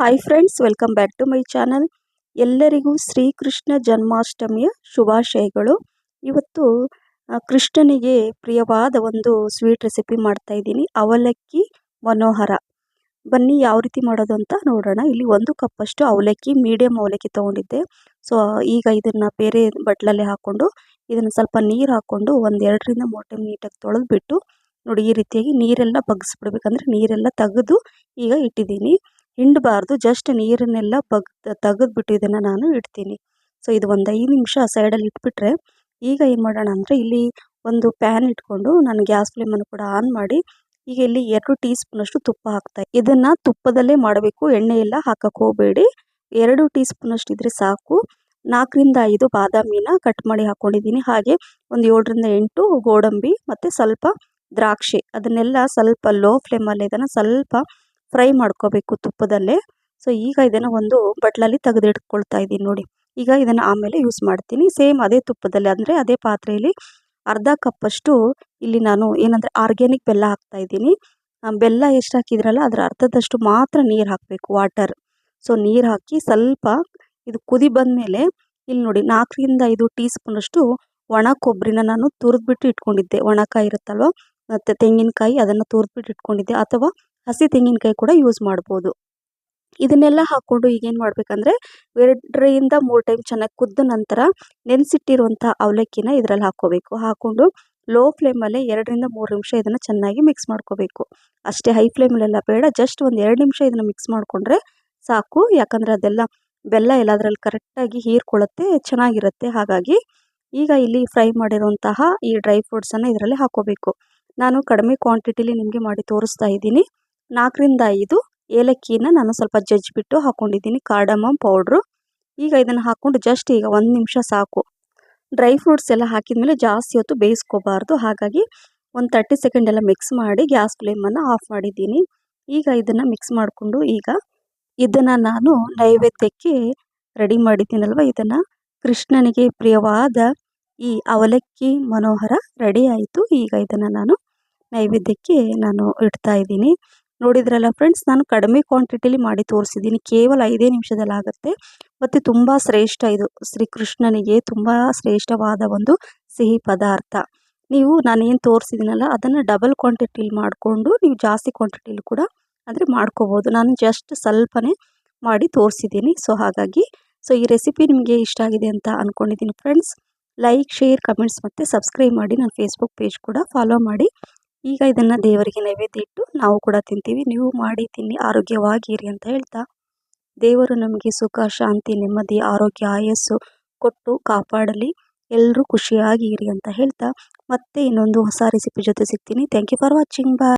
Hi friends welcome back to my channel ಎಲ್ಲರಿಗೂ ಶ್ರೀಕೃಷ್ಣ ಜನ್ಮಾಷ್ಟಮಿಯ ಶುಭಾಶಯಗಳು. ಇವತ್ತು ಕೃಷ್ಣನಿಗೆ ಪ್ರಿಯವಾದ ಒಂದು ಸ್ವೀಟ್ ರೆಸಿಪಿ ಮಾಡ್ತಾ ಇದ್ದೀನಿ. ಅವಲಕ್ಕಿ ಮನೋಹರ. ಬನ್ನಿ ಯಾವ ರೀತಿ ಮಾಡೋದು ಅಂತ ನೋಡೋಣ. ಇಲ್ಲಿ ಒಂದು ಕಪ್ಪಷ್ಟು ಅವಲಕ್ಕಿ ಮೀಡಿಯಂ ಅವಲಕ್ಕಿ ತೊಗೊಂಡಿದ್ದೆ. ಸೊ ಈಗ ಇದನ್ನು ಬೇರೆ ಬಟ್ಲಲ್ಲಿ ಹಾಕ್ಕೊಂಡು, ಇದನ್ನು ಸ್ವಲ್ಪ ನೀರು ಹಾಕ್ಕೊಂಡು ಒಂದು ಎರಡರಿಂದ ಮೂರು ಟೈಮ್ ನೀಟಾಗಿ ತೊಳೆದ್ಬಿಟ್ಟು, ನೋಡಿ ಈ ರೀತಿಯಾಗಿ ನೀರೆಲ್ಲ ಬಗ್ಗಿಸ್ಬಿಡ್ಬೇಕಂದ್ರೆ ನೀರೆಲ್ಲ ತೆಗೆದು ಈಗ ಇಟ್ಟಿದ್ದೀನಿ. ಹಿಂಡಬಾರ್ದು ಜಸ್ಟ್ ನೀರನ್ನೆಲ್ಲ ಬಗ್ ತೆಗೆದ್ಬಿಟ್ಟು ಇದನ್ನು ನಾನು ಇಡ್ತೀನಿ. ಸೊ ಇದು ಒಂದು ಐದು ನಿಮಿಷ ಸೈಡಲ್ಲಿ ಇಟ್ಬಿಟ್ರೆ, ಈಗ ಏನು ಮಾಡೋಣ ಅಂದರೆ ಇಲ್ಲಿ ಒಂದು ಪ್ಯಾನ್ ಇಟ್ಕೊಂಡು ನಾನು ಗ್ಯಾಸ್ ಫ್ಲೇಮನ್ನು ಕೂಡ ಆನ್ ಮಾಡಿ, ಈಗ ಇಲ್ಲಿ ಎರಡು ಟೀ ಸ್ಪೂನಷ್ಟು ತುಪ್ಪ ಹಾಕ್ತಾ ಇದನ್ನು ತುಪ್ಪದಲ್ಲೇ ಮಾಡಬೇಕು ಎಣ್ಣೆ ಎಲ್ಲ ಹಾಕಕ್ಕೆ ಹೋಗಬೇಡಿ. ಎರಡು ಟೀ ಸ್ಪೂನಷ್ಟು ಇದ್ದರೆ ಸಾಕು. ನಾಲ್ಕರಿಂದ ಐದು ಬಾದಾಮಿನ ಕಟ್ ಮಾಡಿ ಹಾಕ್ಕೊಂಡಿದ್ದೀನಿ ಹಾಗೆ ಒಂದು ಏಳರಿಂದ ಎಂಟು ಗೋಡಂಬಿ ಮತ್ತು ಸ್ವಲ್ಪ ದ್ರಾಕ್ಷಿ, ಅದನ್ನೆಲ್ಲ ಸ್ವಲ್ಪ ಲೋ ಫ್ಲೇಮಲ್ಲಿ ಇದನ್ನು ಸ್ವಲ್ಪ ಫ್ರೈ ಮಾಡ್ಕೋಬೇಕು ತುಪ್ಪದಲ್ಲೇ. ಸೊ ಈಗ ಇದನ್ನು ಒಂದು ಬಟ್ಲಲ್ಲಿ ತೆಗೆದಿಟ್ಕೊಳ್ತಾ ಇದ್ದೀನಿ ನೋಡಿ. ಈಗ ಇದನ್ನು ಆಮೇಲೆ ಯೂಸ್ ಮಾಡ್ತೀನಿ. ಸೇಮ್ ಅದೇ ತುಪ್ಪದಲ್ಲಿ. ಅಂದರೆ ಅದೇ ಪಾತ್ರೆಯಲ್ಲಿ ಅರ್ಧ ಕಪ್ಪಷ್ಟು ಇಲ್ಲಿ ನಾನು ಏನಂದರೆ ಆರ್ಗ್ಯಾನಿಕ್ ಬೆಲ್ಲ ಹಾಕ್ತಾ ಇದ್ದೀನಿ ಬೆಲ್ಲ ಎಷ್ಟು ಹಾಕಿದ್ರಲ್ಲ, ಅದರ ಅರ್ಧದಷ್ಟು ಮಾತ್ರ ನೀರು ಹಾಕಬೇಕು ವಾಟರ್ ಸೊ ನೀರು ಹಾಕಿ ಸ್ವಲ್ಪ ಇದು ಕುದಿ ಬಂದಮೇಲೆ ಇಲ್ಲಿ ನೋಡಿ ನಾಲ್ಕರಿಂದ ಐದು ಟೀ ಸ್ಪೂನಷ್ಟು ಒಣ ಕೊಬ್ಬರಿನ ನಾನು ತುರಿದ್ಬಿಟ್ಟು ಇಟ್ಕೊಂಡಿದ್ದೆ. ಒಣಕಾಯಿ ಇರುತ್ತಲ್ವ? ಮತ್ತು ತೆಂಗಿನಕಾಯಿ ಅದನ್ನು ತುರಿದ್ಬಿಟ್ಟು ಇಟ್ಕೊಂಡಿದ್ದೆ. ಅಥವಾ ಹಸಿ ತೆಂಗಿನಕಾಯಿ ಕೂಡ ಯೂಸ್ ಮಾಡ್ಬೋದು. ಇದನ್ನೆಲ್ಲ ಹಾಕ್ಕೊಂಡು ಈಗೇನು ಮಾಡಬೇಕಂದ್ರೆ ಎರಡರಿಂದ ಮೂರು ಟೈಮ್ ಚೆನ್ನಾಗಿ ಕುದ್ದ ನಂತರ ನೆನೆಸಿಟ್ಟಿರುವಂಥ ಅವಲಕ್ಕಿನ ಇದರಲ್ಲಿ ಹಾಕ್ಕೋಬೇಕು. ಹಾಕ್ಕೊಂಡು ಲೋ ಫ್ಲೇಮಲ್ಲೇ ಎರಡರಿಂದ ಮೂರು ನಿಮಿಷ ಇದನ್ನು ಚೆನ್ನಾಗಿ ಮಿಕ್ಸ್ ಮಾಡ್ಕೋಬೇಕು. ಅಷ್ಟೇ ಹೈ ಫ್ಲೇಮಲ್ಲೆಲ್ಲ ಬೇಡ ಜಸ್ಟ್ ಒಂದು ಎರಡು ನಿಮಿಷ ಇದನ್ನು ಮಿಕ್ಸ್ ಮಾಡಿಕೊಂಡ್ರೆ ಸಾಕು. ಯಾಕಂದರೆ ಅದೆಲ್ಲ ಬೆಲ್ಲ ಎಲ್ಲ ಅದರಲ್ಲಿ ಕರೆಕ್ಟಾಗಿ ಹೀರ್ಕೊಳ್ಳುತ್ತೆ, ಚೆನ್ನಾಗಿರುತ್ತೆ. ಹಾಗಾಗಿ ಈಗ ಇಲ್ಲಿ ಫ್ರೈ ಮಾಡಿರುವಂತಹ ಈ ಡ್ರೈ ಫ್ರೂಟ್ಸನ್ನು ಇದರಲ್ಲಿ ಹಾಕೋಬೇಕು ನಾನು ಕಡಿಮೆ ಕ್ವಾಂಟಿಟಿಲಿ ನಿಮಗೆ ಮಾಡಿ ತೋರಿಸ್ತಾ ಇದ್ದೀನಿ. ನಾಲ್ಕರಿಂದ ಐದು ಏಲಕ್ಕಿನ ನಾನು ಸ್ವಲ್ಪ ಜಜ್ಜಿಬಿಟ್ಟು ಹಾಕ್ಕೊಂಡಿದ್ದೀನಿ ಕಾರ್ಡಮಮ್ ಪೌಡ್ರು. ಈಗ ಇದನ್ನು ಹಾಕ್ಕೊಂಡು ಜಸ್ಟ್ ಈಗ ಒಂದು ನಿಮಿಷ ಸಾಕು. ಡ್ರೈ ಫ್ರೂಟ್ಸ್ ಎಲ್ಲ ಹಾಕಿದ ಜಾಸ್ತಿ ಹೊತ್ತು ಬೇಯಿಸ್ಕೋಬಾರ್ದು. ಹಾಗಾಗಿ ಒಂದು ತರ್ಟಿ ಸೆಕೆಂಡ್ ಎಲ್ಲ ಮಿಕ್ಸ್ ಮಾಡಿ ಗ್ಯಾಸ್ ಫ್ಲೇಮನ್ನು ಆಫ್ ಮಾಡಿದ್ದೀನಿ. ಈಗ ಇದನ್ನು ಮಿಕ್ಸ್ ಮಾಡಿಕೊಂಡು ಈಗ ಇದನ್ನು ನಾನು ನೈವೇದ್ಯಕ್ಕೆ ರೆಡಿ ಮಾಡಿದ್ದೀನಲ್ವ ಇದನ್ನು. ಕೃಷ್ಣನಿಗೆ ಪ್ರಿಯವಾದ ಈ ಅವಲಕ್ಕಿ ಮನೋಹರ ರೆಡಿ ಆಯಿತು. ಈಗ ಇದನ್ನು ನಾನು ನೈವೇದ್ಯಕ್ಕೆ ನಾನು ಇಡ್ತಾ ಇದ್ದೀನಿ. ನೋಡಿದ್ರಲ್ಲ ಫ್ರೆಂಡ್ಸ್ ನಾನು ಕಡಿಮೆ ಕ್ವಾಂಟಿಟಿಲಿ ಮಾಡಿ ತೋರಿಸಿದ್ದೀನಿ. ಕೇವಲ ಐದೇ ನಿಮಿಷದಲ್ಲಿ ಆಗುತ್ತೆ. ಮತ್ತು ತುಂಬ ಶ್ರೇಷ್ಠ ಇದು. ಶ್ರೀಕೃಷ್ಣನಿಗೆ ತುಂಬ ಶ್ರೇಷ್ಠವಾದ ಒಂದು ಸಿಹಿ ಪದಾರ್ಥ. ನೀವು ನಾನೇನು ತೋರಿಸಿದ್ದೀನಲ್ಲ, ಅದನ್ನು ಡಬಲ್ ಕ್ವಾಂಟಿಟಿಲಿ ಮಾಡಿಕೊಂಡು, ನೀವು ಜಾಸ್ತಿ ಕ್ವಾಂಟಿಟಿಲಿ ಕೂಡ ಅಂದರೆ ಮಾಡ್ಕೋಬೋದು. ನಾನು ಜಸ್ಟ್ ಸ್ವಲ್ಪನೇ ಮಾಡಿ ತೋರಿಸಿದ್ದೀನಿ. ಸೊ ಹಾಗಾಗಿ ಸೊ ಈ ರೆಸಿಪಿ ನಿಮಗೆ ಇಷ್ಟ ಆಗಿದೆ ಅಂತ ಅಂದ್ಕೊಂಡಿದ್ದೀನಿ ಫ್ರೆಂಡ್ಸ್ ಲೈಕ್ ಶೇರ್ ಕಮೆಂಟ್ಸ್ ಮತ್ತು ಸಬ್ಸ್ಕ್ರೈಬ್ ಮಾಡಿ. ನನ್ನ ಫೇಸ್ಬುಕ್ ಪೇಜ್ ಕೂಡ ಫಾಲೋ ಮಾಡಿ. ಈಗ ಇದನ್ನು ದೇವರಿಗೆ ನೈವೇದ್ಯ ಇಟ್ಟು ನಾವು ಕೂಡ ತಿಂತೀವಿ. ನೀವು ಮಾಡಿ ತಿನ್ನಿ, ಆರೋಗ್ಯವಾಗಿರಿ ಅಂತ ಹೇಳ್ತಾ. ದೇವರು ನಮಗೆ ಸುಖ, ಶಾಂತಿ, ನೆಮ್ಮದಿ, ಆರೋಗ್ಯ, ಆಯಸ್ಸು ಕೊಟ್ಟು ಕಾಪಾಡಲಿ. ಎಲ್ಲರೂ ಖುಷಿಯಾಗಿ ಇರಿ ಅಂತ ಹೇಳ್ತಾ. ಮತ್ತೆ ಇನ್ನೊಂದು ಹೊಸ ರೆಸಿಪಿ ಜೊತೆ ಸಿಗ್ತೀನಿ. Thank you for watching bye